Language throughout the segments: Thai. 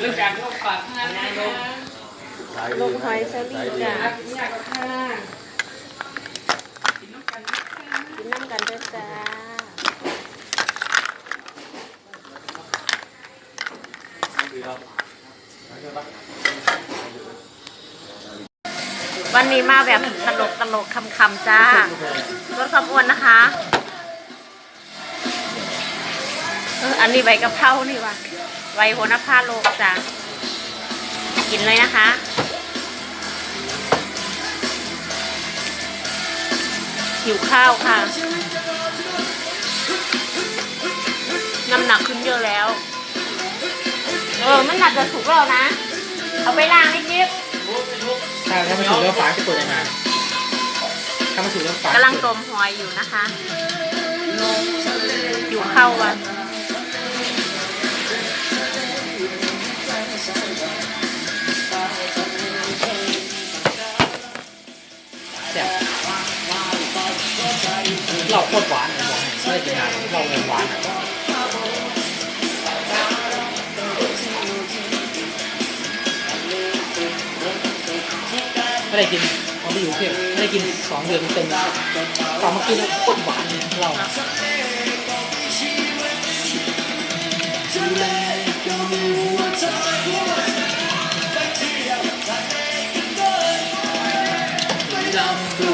หรือจากโลกปากข้างนะลงลงหอยเชอรี่จ้ะกเนี่ยก็ข้างกินน้ำกันนะคะกินน้ำกันด้วยจ้าวันนี้มาแบบตลกตลกคำคำๆจ้า อออันนี้ใบกะเพรานี่วะใบโหระพาโลกจ้ากินเลยนะคะหิวข้าวค่ะน้ำหนักขึ้นเยอะแล้ว เออ มันหนักจะสุกแล้วนะ เอาไปล้างให้จิ๊บถ้าถ้ามันถูกเรื่องฟ้าจะกดยังไงถ้ามันถูกเรื่องฟ้ากำลังต้มหอยอยู่นะคะอยู่เข้าวัน เราโคตรหวานบอกให้ไม่กินนานเราหวานไม่ได้กินตอนที่อยู่เพียบไม่ได้กินสองเดือนเต็มแล้วกลับมากินโคตรหวานเราดำดู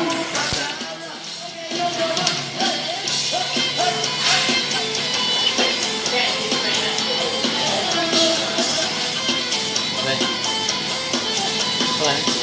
class.